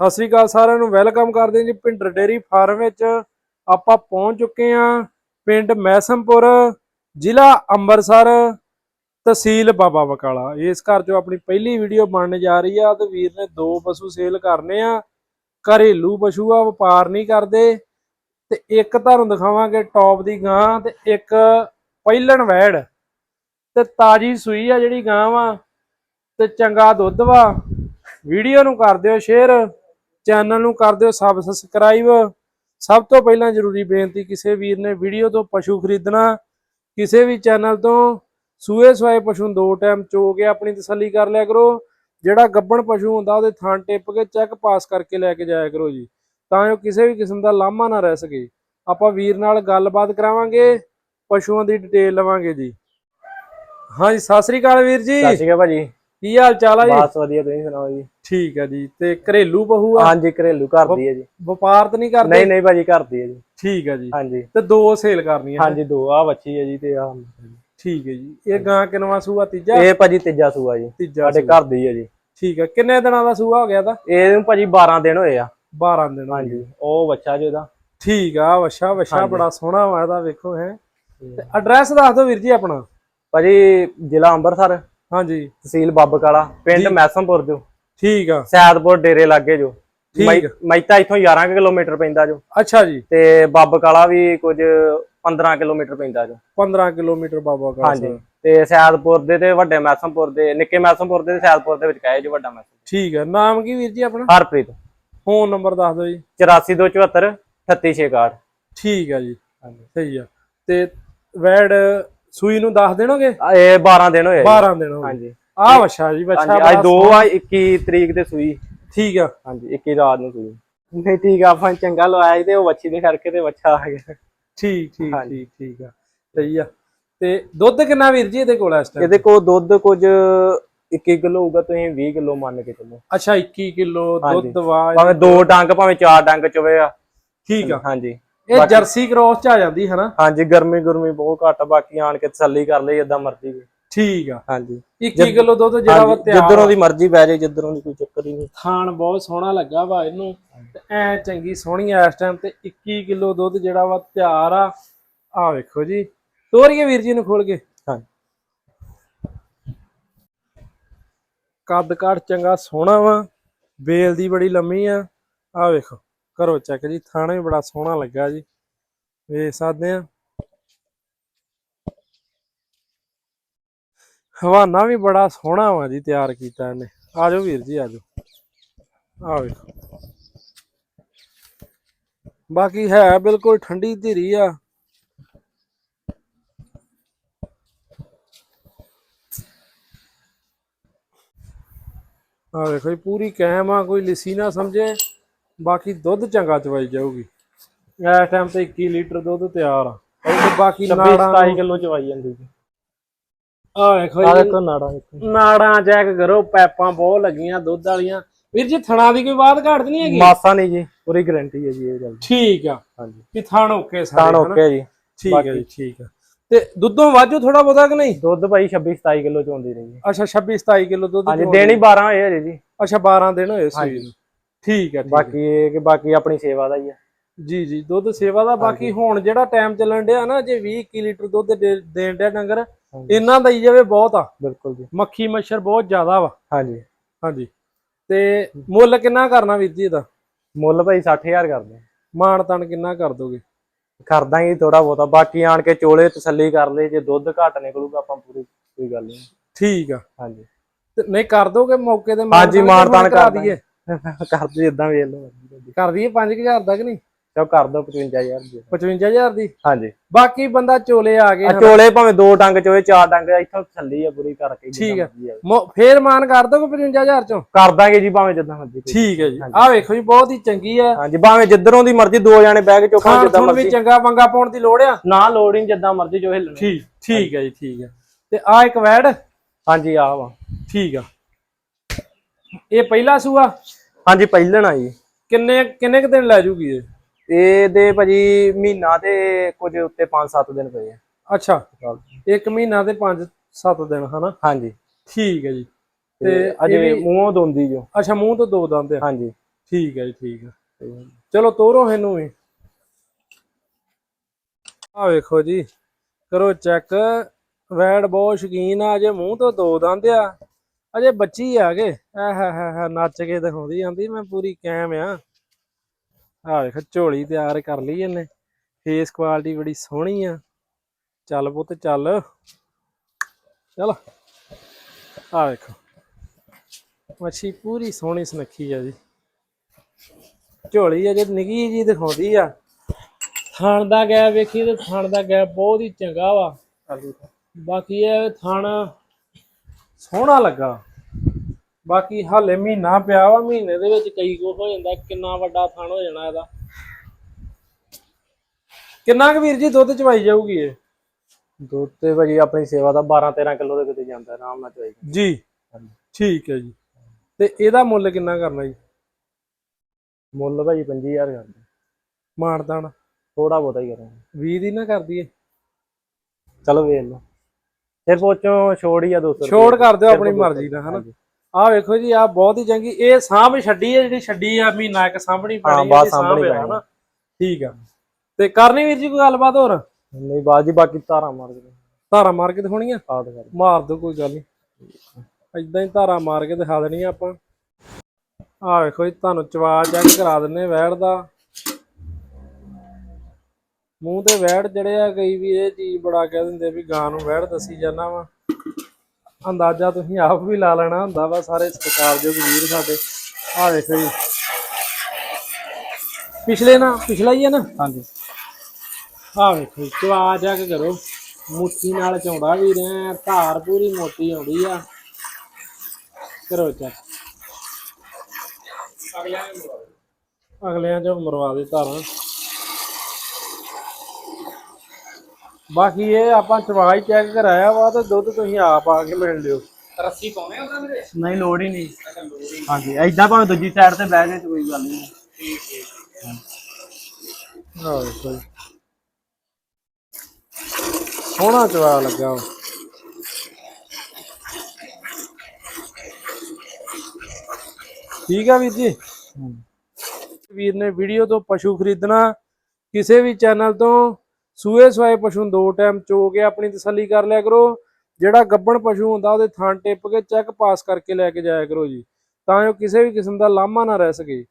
ਸਤਿ ਸ੍ਰੀ ਅਕਾਲ ਸਾਰਿਆਂ ਨੂੰ, ਵੈਲਕਮ ਕਰਦੇ ਹਾਂ ਜੀ ਪਿੰਡਰ ਡੇਰੀ ਫਾਰਮ ਵਿੱਚ। ਆਪਾਂ ਪਹੁੰਚ ਚੁੱਕੇ ਹਾਂ ਪਿੰਡ ਮੈਸਮਪੁਰ, ਜ਼ਿਲ੍ਹਾ ਅੰਮ੍ਰਿਤਸਰ, ਤਹਿਸੀਲ ਬਾਬਾ ਬਕਾਲਾ। ਇਸ ਘਰ 'ਚੋਂ ਆਪਣੀ ਪਹਿਲੀ ਵੀਡੀਓ ਬਣਨ ਜਾ ਰਹੀ ਆ ਤੇ ਵੀਰ ਨੇ ਦੋ ਪਸ਼ੂ ਸੇਲ ਕਰਨੇ ਆ। ਘਰੇਲੂ ਪਸ਼ੂ ਆ, ਵਪਾਰ ਨਹੀਂ ਕਰਦੇ। ਤੇ ਇੱਕ ਤੁਹਾਨੂੰ ਦਿਖਾਵਾਂਗੇ ਟੌਪ ਦੀ ਗਾਂ ਤੇ ਇੱਕ ਪਹਿਲਣ ਵੈੜ। ਤੇ ਤਾਜੀ ਸੂਈ ਆ ਜਿਹੜੀ ਗਾਂ ਵਾ ਤੇ ਚੰਗਾ ਦੁੱਧ ਵਾ। ਵੀਡੀਓ ਨੂੰ ਕਰ ਦਿਓ ਸ਼ੇਅਰ। ਚੈਨਲ ਨੂੰ ਕਰ ਦਿਓ ਸਬਸਕ੍ਰਾਈਬ। ਸਭ ਤੋਂ ਪਹਿਲਾਂ ਜ਼ਰੂਰੀ ਬੇਨਤੀ, ਕਿਸੇ ਵੀਰ ਨੇ ਵੀਡੀਓ ਤੋਂ ਪਸ਼ੂ ਖਰੀਦਣਾ, ਕਿਸੇ ਵੀ ਚੈਨਲ ਤੋਂ ਸੂਏ ਸਵਾਏ ਪਸ਼ੂ ਨੂੰ ਦੋ ਟਾਈਮ ਚੋ ਕੇ ਆਪਣੀ ਤਸੱਲੀ ਕਰ ਲਿਆ ਕਰੋ। ਜਿਹੜਾ ਗੱਬਣ ਪਸ਼ੂ ਹੁੰਦਾ, ਉਹਦੇ ਥਾਂ ਟਿੱਪ ਕੇ ਚੈੱਕ ਪਾਸ ਕਰਕੇ ਲੈ ਕੇ ਜਾਇਆ ਕਰੋ ਜੀ। ਤਾਂ ਜੋ ਕਿਸੇ ਵੀ ਕਿਸਮ ਦਾ ਲਾਮਾ ਨਾ ਰਹਿ ਸਕੇ। ਆਪਾਂ ਵੀਰ ਨਾਲ ਗੱਲਬਾਤ ਕਰਾਵਾਂਗੇ, ਪਸ਼ੂਆਂ ਦੀ ਡਿਟੇਲ ਲਵਾਂਗੇ ਜੀ। ਹਾਂਜੀ, ਸਤਿ ਸ੍ਰੀ ਅਕਾਲ ਵੀਰ ਜੀ। ਸਤਿ ਸ਼੍ਰੀ ਅਕਾਲ ਭਾਜੀ। ਕੀ ਹਾਲ ਚਾਲ ਆ ਜੀ? ਬਸ ਵਧੀਆ ਤੁਸੀਂ ਸੁਣਾਓ ਜੀ? ਠੀਕ ਆ ਜੀ ਤੇ ਘਰੇਲੂ ਬਹੂ ਆ? ਹਾਂਜੀ ਘਰੇਲੂ ਘਰ ਦੀ ਹੈ ਜੀ। ਵਪਾਰ ਤਾਂ ਨਹੀਂ ਕਰਦੇ? ਨਹੀਂ ਨਹੀਂ ਭਾਜੀ ਘਰ ਦੀ ਹੈ ਜੀ। ਠੀਕ ਆ ਜੀ। ਹਾਂਜੀ। ਤੇ ਦੋ ਸੇਲ ਕਰਨੀਆਂ ਹਾਂਜੀ ਦੋ ਆ ਬੱਚੀ ਹੈ ਜੀ ਤੇ ਆ ਠੀਕ ਹੈ ਜੀ। ਇਹ ਗਾਂ ਕਿਨਵਾ ਸੂਆ ਤੀਜਾ? ਇਹ ਭਾਜੀ ਤੀਜਾ ਸੂਆ ਜੀ। ਤੀਜਾ ਸਾਡੇ। ਘਰ ਦੀ ਹੈ ਜੀ। ਠੀਕ ਹੈ ਕਿੰਨੇ ਦਿਨਾਂ ਦਾ ਸੂਆ ਹੋ ਗਿਆ ਤਾਂ ਇਹਨੂੰ ਭਾਜੀ 12 ਦਿਨ ਹੋਏ ਆ। 12 ਦਿਨ। ਹਾਂਜੀ ਉਹ ਬੱਚਾ ਜੀ ਉਹਦਾ। ਠੀਕ ਆ ਵਛਾ ਵਛਾ। ਬੜਾ ਸੋਹਣਾ ਵਾ ਇਹਦਾ ਵੇਖੋ ਹੈ। ਤੇ ਐਡਰੈਸ ਦੱਸ ਦਿਓ ਵੀਰ ਜੀ ਆਪਣਾ। ਭਾਜੀ ਜ਼ਿਲ੍ਹਾ ਅੰਮ੍ਰਿਤਸਰ। ਹਾਂਜੀ। ਤਹਿਸੀਲ ਬੱਬਕਾਲਾ ਪਿੰਡ ਮੈਸਮਪੁਰ ਜੋ। ਠੀਕ ਆ। ਸੈਦਪੁਰ ਡੇਰੇ ਲਾਗੇ ਜੋ। ਠੀਕ ਮੈਤਾ ਇੱਥੋਂ 11 ਕੁ ਕਿਲੋਮੀਟਰ ਪੈਂਦਾ ਜੋ। ਅੱਛਾ ਜੀ। ਤੇ ਬੱਬਕਾਲਾ ਵੀ ਕੁਝ 15 ਕਿਲੋਮੀਟਰ ਪੈਂਦਾ ਜੋ। 15 ਕਿਲੋਮੀਟਰ ਬਾਬਾ ਕਾ ਹਾਂਜੀ ਤੇ ਸੈਦਪੁਰ ਦੇ ਤੇ ਵੱਡੇ ਮੈਸਮਪੁਰ ਦੇ ਨਿੱਕੇ ਮੈਸਮਪੁਰ ਦੇ ਤੇ ਸੈਦਪੁਰ ਦੇ ਵਿੱਚ ਕਹੇ ਜੋ ਵੱਡਾ ਮੈਸਮ ਠੀਕ ਹੈ ਨਾਮ ਕੀ ਵੀਰ ਜੀ ਆਪਣਾ? ਹਰਪ੍ਰੀਤ। ਫੋਨ ਨੰਬਰ ਦੱਸ ਦਿਓ ਜੀ। 8474 3661 ਠੀਕ ਆ ਜੀ। ਹਾਂਜੀ। ਸਹੀ ਆ। ਤੇ ਵੈੜ ਸੂਈ ਨੂੰ ਦੱਸ ਦੇਣੋਗੇ? ਇਹ 12 ਦਿਨ ਹੋਏ 12 ਦਿਨ ਹੋ ਗਏ। ਹਾਂਜੀ। ਆ ਵਛਾ ਜੀ ਵਛਾ ਅੱਜ 2 ਆ 21 ਤਰੀਕ ਤੇ ਸੂਈ। ਠੀਕ ਆ। ਹਾਂਜੀ 21 ਰਾਤ ਨੂੰ ਸੂਈ। ਨਹੀਂ ਠੀਕ ਆ ਆਪਾਂ ਚੰਗਾ ਲਵਾਇਆ ਤੇ ਉਹ ਵੱਛੀ ਦੇ ਕਰਕੇ ਤੇ ਬੱਚਾ ਆ ਗਿਆ। ਠੀਕ ਠੀਕ। ਠੀਕ ਠੀਕ ਆ। ਸਹੀ ਆ। ਤੇ ਦੁੱਧ ਕਿੰਨਾ ਵੀਰ ਜੀ ਇਹਦੇ ਕੋਲ ਇਸ ਟਾਈਮ ਇਹਦੇ ਕੋਲ ਦੁੱਧ ਕੁਝ 21 ਕਿਲੋ ਹੋਊਗਾ ਤੁਸੀਂ 20 ਕਿਲੋ ਮੰਨ ਕੇ ਚੱਲੋ। ਅੱਛਾ 21 ਕਿਲੋ। ਦੁੱਧ ਵਾ ਭਾਵੇਂ ਦੋ ਡੰਗ ਭਾਵੇਂ ਚਾਰ ਡੰਗ ਚੋਵੇ ਆ। ਠੀਕ ਆ। ਹਾਂਜੀ। ਇਹ ਜਰਸੀ ਕ੍ਰੋਸ ਚ ਆ ਜਾਂਦੀ ਹੈ ਨਾ ਹਾਂਜੀ ਗਰਮੀ ਗੁਰਮੀ ਬਹੁਤ ਘੱਟ ਬਾਕੀ ਆਣ ਕੇ ਤਸੱਲੀ ਕਰ ਲਈ ਏਦਾਂ ਮਰਜ਼ੀ ਠੀਕ ਆ। ਹਾਂਜੀ। 21 ਕਿਲੋ ਦੁੱਧ ਜਿਹੜਾ ਵਾ ਤਿਆਰ ਜਿੱਧਰੋਂ ਦੀ ਮਰਜ਼ੀ ਬਹਿ ਜਾਏ ਜਿੱਧਰੋਂ ਦੀ ਕੋਈ ਚੱਕਰ ਹੀ ਨਹੀਂ। ਖਾਣ ਬਹੁਤ ਸੋਹਣਾ ਲੱਗਾ ਵਾ ਇਹਨੂੰ ਤੇ ਐ ਚੰਗੀ ਸੋਹਣੀ ਆ ਇਸ ਟਾਈਮ ਤੇ 21 ਕਿਲੋ ਦੁੱਧ ਜਿਹੜਾ ਵਾ ਤਿਆਰ ਆ। ਆ ਵੇਖੋ ਜੀ। ਤੋਰੀਏ ਵੀਰ ਜੀ ਨੂੰ ਖੋਲ ਕੇ। ਹਾਂਜੀ। ਕੱਦ ਕਾਠ ਚੰਗਾ ਸੋਹਣਾ ਵਾ ਬੇਲ ਦੀ ਬੜੀ ਲੰਮੀ ਆ। ਆ ਵੇਖੋ। ਕਰੋ ਚੈੱਕ ਜੀ, ਥਾਣਾ ਵੀ ਬੜਾ ਸੋਹਣਾ ਲੱਗਾ ਜੀ। ਵੇਖ ਸਕਦੇ ਆ। ਹਵਾਨਾ ਵੀ ਬੜਾ ਸੋਹਣਾ ਵਾ ਜੀ, ਤਿਆਰ ਕੀਤਾ ਇਹਨੇ। ਆ ਜਾਓ ਵੀਰ ਜੀ, ਆ ਜਾਓ। ਆ ਵੇਖੋ। ਬਾਕੀ ਹੈ ਬਿਲਕੁਲ ਠੰਡੀ ਧੀਰੀ ਆ। ਆ ਵੇਖੋ ਜੀ, ਪੂਰੀ ਕੈਮ ਆ, ਕੋਈ ਲਿਸੀ ਨਾ ਸਮਝੇ। ਬਾਕੀ ਦੁੱਧ ਚੰਗਾ ਚਵਾਈ ਜਾਊਗੀ। ਇਸ ਟਾਈਮ ਤੇ 21 ਲੀਟਰ ਦੁੱਧ ਤਿਆਰ ਆ। ਤੇ ਬਾਕੀ 26 ਨਾੜਾਂ 27 ਕਿਲੋ ਚਵਾਈ ਜਾਂਦੀ ਜੀ। ਆ ਵੇਖੋ ਆ ਜੀ ਦੇਖੋ ਨਾੜਾ ਦੇਖੋ ਨਾੜਾਂ ਚੈੱਕ ਕਰੋ ਪੈਪਾਂ ਬਹੁਤ ਲੱਗੀਆਂ ਦੁੱਧ ਵਾਲੀਆਂ। ਵੀਰ ਜੀ ਥਣਾ ਦੀ ਕੋਈ ਬਾਤ ਘਾਟ ਨਹੀਂ ਹੈਗੀ? ਮਾਸਾ ਨਹੀਂ ਜੀ ਪੂਰੀ ਗਾਰੰਟੀ ਹੈ ਜੀ ਇਹ ਗੱਲ ਦੀ। ਠੀਕ ਆ। ਹਾਂਜੀ। ਵੀ ਥਣ ਓਕੇ ਸਾਰੇ ਤਾਂ ਹਨਾ? ਓਕੇ ਜੀ। ਠੀਕ ਹੈ ਜੀ ਠੀਕ ਆ। ਤੇ ਦੁੱਧੋਂ ਵਾਜੂ ਥੋੜਾ ਬਹੁਤਾ ਕਿ ਨਹੀਂ? ਦੁੱਧ ਭਾਈ 26 27 ਕਿਲੋ ਚੋਂਦੀ ਰਹੀ ਜੀ ਅੱਛਾ 26 27 ਕਿਲੋ ਦੁੱਧ ਹਾਂਜੀ ਹੀ। 12 ਹੋਏ ਹਜੇ ਜੀ। ਅੱਛਾ 12 ਦਿਨ ਹੋਏ ਸੂਈ। ਨੂੰ। ਠੀਕ ਹੈ। ਬਾਕੀ ਇਹ ਕਿ ਬਾਕੀ ਆਪਣੀ ਸੇਵਾ ਦਾ ਹੀ ਆ। ਜੀ ਜੀ ਦੁੱਧ ਸੇਵਾ ਦਾ। ਬਾਕੀ ਹੁਣ ਜਿਹੜਾ ਟਾਈਮ ਚੱਲਣ ਡਿਆ ਨਾ ਜੇ 20 21 ਲੀਟਰ ਦੁੱਧ ਦੇਣ ਡਿਆ ਡੰਗਰ। ਇਹਨਾਂ ਦਾ ਹੀ ਜਾਵੇ ਬਹੁਤ ਆ। ਬਿਲਕੁਲ ਜੀ। ਮੱਖੀ ਮੱਛਰ ਬਹੁਤ ਜ਼ਿਆਦਾ ਵਾ। ਹਾਂਜੀ। ਹਾਂਜੀ। ਤੇ ਮੁੱਲ ਕਿੰਨਾ ਕਰਨਾ ਵੀਰ ਜੀ ਇਹਦਾ? ਮੁੱਲ ਭਾਈ 60000 ਕਰਦੇ। ਮਾਣ ਤਣ ਕਿੰਨਾ ਕਰ ਦੋਗੇ? ਕਰ ਦਾਂਗੇ ਥੋੜਾ ਬਹੁਤਾ। ਬਾਕੀ ਆਣ ਕੇ ਚੋਲੇ ਤਸੱਲੀ ਕਰ ਲੈ ਜੇ ਦੁੱਧ ਘੱਟ ਨਿਕਲੂਗਾ ਆਪਾਂ ਪੂਰੀ ਕੋਈ ਗੱਲ ਨਹੀਂ। ਠੀਕ ਆ। ਹਾਂਜੀ। ਤੇ ਨਹੀਂ ਕਰ ਦੋਗੇ ਮੌਕੇ ਤੇ ਹਾਂਜੀ, ਮਾਣ ਕਿ ਤਾਣ ਕਰ ਦਈਏ। ਕਰ ਦੇ ਇਦਾਂ ਵੇਖ ਲਓ। ਕਰ ਦਈਏ 5000 ਦਾ ਕਿ ਨਹੀਂ? ਚਲੋ ਕਰ ਦੋ 55000 ਦੀ। 55000 ਦੀ? ਹਾਂਜੀ। ਬਾਕੀ ਬੰਦਾ ਚੋਲੇ ਆ ਗਏ ਆ। ਚੋਲੇ ਭਾਵੇਂ ਦੋ ਡੰਗ ਚੋਏ ਚਾਰ ਡੰਗ ਇੱਥੋਂ ਤਸੱਲੀ ਆ ਪੂਰੀ ਕਰਕੇ ਠੀਕ ਆ। ਮਰਜ਼ੀ। ਮੋ- ਫੇਰ ਮਾਨ ਕਰ ਦੋਗੇ 55000 ਚੋਂ? ਕਰ ਦਾਂਗੇ ਜੀ ਭਾਵੇਂ ਜਿੱਦਾਂ ਮਰਜ਼ੀ। ਠੀਕ ਹੈ ਜੀ। ਆਹ ਵੇਖੋ ਜੀ ਬਹੁਤ ਹੀ ਚੰਗੀ ਆ। ਹਾਂਜੀ ਭਾਵੇਂ ਜਿੱਧਰੋਂ ਦੀ ਮਰਜ਼ੀ ਦੋ ਜਾਣੇ ਬਹਿ ਕੇ ਚੁੱਕੋ ਖਾਣ ਜਿੱਦਾਂ ਖੂਣ ਵੀ ਮਰਜ਼ੀ। ਚੰਗਾ ਪੰਗਾ ਪਾਉਣ ਦੀ ਲੋੜ ਆ। ਨਾ ਲੋੜ ਹੀ ਨੀ, ਜਿੱਦਾਂ ਮਰਜ਼ੀ ਜੋ ਹਿੱਲਣੇ। ਠੀਕ ਠੀਕ ਹੈ ਜੀ ਠੀਕ ਹੈ ਤੇ ਆ ਇੱਕ ਵੈੜ। ਹਾਂਜੀ ਆ ਵਾ। ਠੀਕ ਆ। ਇਹ ਪਹਿਲਾ ਸੂਆ। ਹਾਂਜੀ ਪਹਿਲਣ ਆ ਜੀ। ਕਿੰਨੇ ਕਿੰਨੇ ਕੁ ਦਿਨ ਲੈ ਜੂਗੀ ਇਹ? ਇਹਦੇ ਭਾਜੀ ਮਹੀਨਾ ਤੇ ਕੁਝ ਉੱਤੇ 5-7 ਦਿਨ ਪਏ ਆ। ਅੱਛਾ। ਇੱਕ ਮਹੀਨਾ ਤੇ 5-7 ਦਿਨ ਹਨਾ? ਹਾਂਜੀ। ਠੀਕ ਹੈ ਜੀ। ਤੇ ਅਜੇ ਮੂੰਹੋਂ ਦੋਂਦੀ ਜੋ। ਅੱਛਾ ਮੂੰਹ ਤੋਂ ਦੋ ਦੰਦ ਆ? ਹਾਂਜੀ। ਠੀਕ ਹੈ ਜੀ ਠੀਕ ਹੈ। ਚਲੋ ਤੋਰੋ ਇਹਨੂੰ ਵੀ। ਆ ਵੇਖੋ ਜੀ। ਕਰੋ ਚੈੱਕ। ਵੈੜ ਬਹੁਤ ਸ਼ਕੀਨ ਆ ਅਜੇ ਮੂੰਹ ਤੋਂ ਦੋ ਦੰਦ ਆ। ਅਜੇ ਬੱਚੀ ਆ ਗਏ। ਆ ਹਾ ਹਾ ਹਾ ਨੱਚ ਕੇ ਦਿਖਾਉਂਦੀ ਜਾਂਦੀ ਮੈਂ ਪੂਰੀ ਕੈਮ ਆ। ਆ ਵੇਖ ਝੋਲੀ ਤਿਆਰ ਕਰ ਲਈ ਇਹਨੇ। ਫੇਸ ਕੁਆਲਿਟੀ ਬੜੀ ਸੋਹਣੀ ਆ। ਚੱਲ ਪੁੱਤ ਚੱਲ। ਚਲ। ਆ ਵੇਖੋ। ਮੱਛੀ ਪੂਰੀ ਸੋਹਣੀ ਸੁਨੱਖੀ ਆ ਜੀ। ਝੋਲੀ ਅਜੇ ਨਿੱਕੀ ਜੀ ਦਿਖਾਉਂਦੀ ਆ। ਥਣ ਦਾ ਗੈਪ ਵੇਖੀ ਤੇ ਥਣ ਦਾ ਗੈਪ ਬਹੁਤ ਹੀ ਚੰਗਾ ਵਾ। ਬਾਕੀ ਇਹ ਥਣ ਸੋਹਣਾ ਲੱਗਾ। ਬਾਕੀ ਹਾਲੇ ਮਹੀਨਾ ਪਿਆ ਵਾ ਮਹੀਨੇ ਦੇ ਵਿੱਚ ਕਈ ਕੁ ਹੋ ਜਾਂਦਾ ਕਿੰਨਾ ਵੱਡਾ ਥਣ ਹੋ ਜਾਣਾ ਇਹਦਾ। ਕਿੰਨਾ ਕੁ ਵੀਰ ਜੀ ਦੁੱਧ ਚਵਾਈ ਜਾਊਗੀ ਇਹ? ਦੁੱਧ ਤੇ ਭਾਜੀ ਆਪਣੀ ਸੇਵਾ ਦਾ 12 13 ਕਿਲੋ ਦੇ ਕਿਤੇ ਜਾਂਦਾ ਆਰਾਮ ਨਾਲ ਚੋਈ ਜੀ। ਠੀਕ ਹੈ ਜੀ। ਤੇ ਇਹਦਾ ਮੁੱਲ ਕਿੰਨਾ ਕਰਨਾ ਜੀ? ਮੁੱਲ ਭਾਜੀ 25000 ਕਰਦੇ ਮਾਨਦਾਨ ਥੋੜਾ ਬਹੁਤਾ ਹੀ ਕਰਾਂਗੇ। 20 ਦੀ ਨਾ ਕਰ ਦਈਏ। ਚਲੋ ਵੇਖ ਲਓ। ਫਿਰ ਪੋਚੋ ਛੋੜ ਹੀ ਆ 200 ਛੋੜ ਕਰ ਦਿਓ ਆਪਣੀ ਮਰਜ਼ੀ ਦਾ ਹਨਾ? ਆਹ ਵੇਖੋ ਜੀ ਆ ਬਹੁਤ ਹੀ ਚੰਗੀ ਇਹ ਸਾਂਭ ਛੱਡੀ ਹੈ ਜਿਹੜੀ ਛੱਡੀ ਆ ਮਹੀਨਾ ਇੱਕ ਸਾਂਭਣੀ ਹਾਂ, ਪੈਣੀ ਬਾਅਦ ਇਹਦੀ ਸਾਂਭ ਸਾਂਭਣੀ ਆ, ਪੈਣੀ। ਹਨਾ? ਠੀਕ ਆ। ਤੇ ਕਰਨੀ ਵੀਰ ਜੀ ਕੋਈ ਗੱਲਬਾਤ ਹੋਰ? ਨਹੀਂ ਬਾਅਦ ਜੀ ਬਾਕੀ ਧਾਰਾ ਮਾਰ ਦੇ ਧਾਰਾ ਮਾਰ ਕੇ ਦਿਖਾਉਣੀਆਂ? ਆਦ ਕਰ ਮਾਰ ਦੋ ਕੋਈ ਗੱਲ ਨਹੀਂ। ਇਦਾਂ ਹੀ ਧਾਰਾ ਮਾਰ ਕੇ ਦਿਖਾ ਦੇਣੀ ਆਪਾਂ। ਆਹ ਵੇਖੋ ਜੀ ਤੁਹਾਨੂੰ ਚਵਾ ਚੈੱਕ ਕਰਾ ਦਿੰਨੇ ਵੈੜ ਦਾ। ਮੂੰਹ ਤੇ ਵੈੜ ਜਿਹੜੇ ਆ ਕਈ ਵੀ ਇਹ ਚੀਜ਼ ਬੜਾ ਕਹਿ ਦਿੰਦੇ ਵੀ ਗਾਂ ਨੂੰ ਵੈੜ ਦੱਸੀ ਜਾਣਾ ਵਾ। ਅੰਦਾਜ਼ਾ ਤੁਸੀਂ ਆਪ ਵੀ ਲਾ ਲੈਣਾ ਹੁੰਦਾ ਵਾ ਸਾਰੇ ਸਤਿਕਾਰਯੋਗ ਵੀਰ ਸਾਡੇ। ਆਹ ਵੇਖੋ ਜੀ। ਪਿਛਲੇ ਨਾ ਪਿਛਲਾ ਹੀ ਹੈ ਨਾ? ਹਾਂਜੀ। ਆਹ ਵੇਖੋ ਜੀ, ਚਵਾ ਚੈੱਕ ਕਰੋ। ਮੁੱਠੀ ਨਾਲ ਚੌਂਦਾ ਵੀ ਰਿਆ ਧਾਰ ਪੂਰੀ ਮੋਟੀ ਆਉਂਦੀ ਆ। ਕਰੋ ਚੈੱਕ ਅਗਲਿਆਂ ਚੋਂ ਮਰਵਾ ਦੇ ਧਾਰਾਂ। ਬਾਕੀ ਇਹ ਆਪਾਂ ਚਵਾਈ ਚੈੱਕ ਕਰਾਇਆ ਵਾ ਤੇ ਦੁੱਧ ਤੁਸੀਂ ਆਪ ਆ ਕੇ ਮਿਲ ਲਿਓ। ਰੱਸੀ ਪਾਉਣੇ ਉਹਦਾ ਮੇਰੇ ਨਹੀਂ ਲੋੜ ਹੀ ਨਹੀਂ। ਹਾਂਜੀ ਐਦਾਂ ਭਾਵੇਂ ਦੂਜੀ ਸਾਈਡ ਤੇ ਬਹਿ ਜਾਏ ਤੇ ਕੋਈ ਗੱਲ ਨਹੀਂ। ਵੇਖੋ ਜੀ ਸੋਹਣਾ ਚਵਾ ਲੱਗਾ ਠੀਕ ਆ ਵੀਰ ਜੀ? ਵੀਰ ਨੇ ਵੀਡੀਓ ਤੋਂ ਪਸ਼ੂ ਖਰੀਦਣਾ ਕਿਸੇ ਵੀ ਚੈਨਲ ਤੋਂ ਸੂਏ ਸਵਾਏ ਪਸ਼ੂ ਦੋ ਟਾਈਮ ਚੋ ਕੇ ਆਪਣੀ ਤਸੱਲੀ ਕਰ ਲਿਆ ਕਰੋ। ਜਿਹੜਾ ਗੱਬਣ ਪਸ਼ੂ ਹੁੰਦਾ, ਉਹਦੇ ਥਾਂ ਟਿੱਪ ਕੇ ਚੈੱਕ ਪਾਸ ਕਰਕੇ ਲੈ ਕੇ ਜਾਇਆ ਕਰੋ ਜੀ। ਤਾਂ ਜੋ ਕਿਸੇ ਵੀ ਕਿਸਮ ਦਾ ਲਾਮਾ ਨਾ ਰਹਿ ਸਕੇ।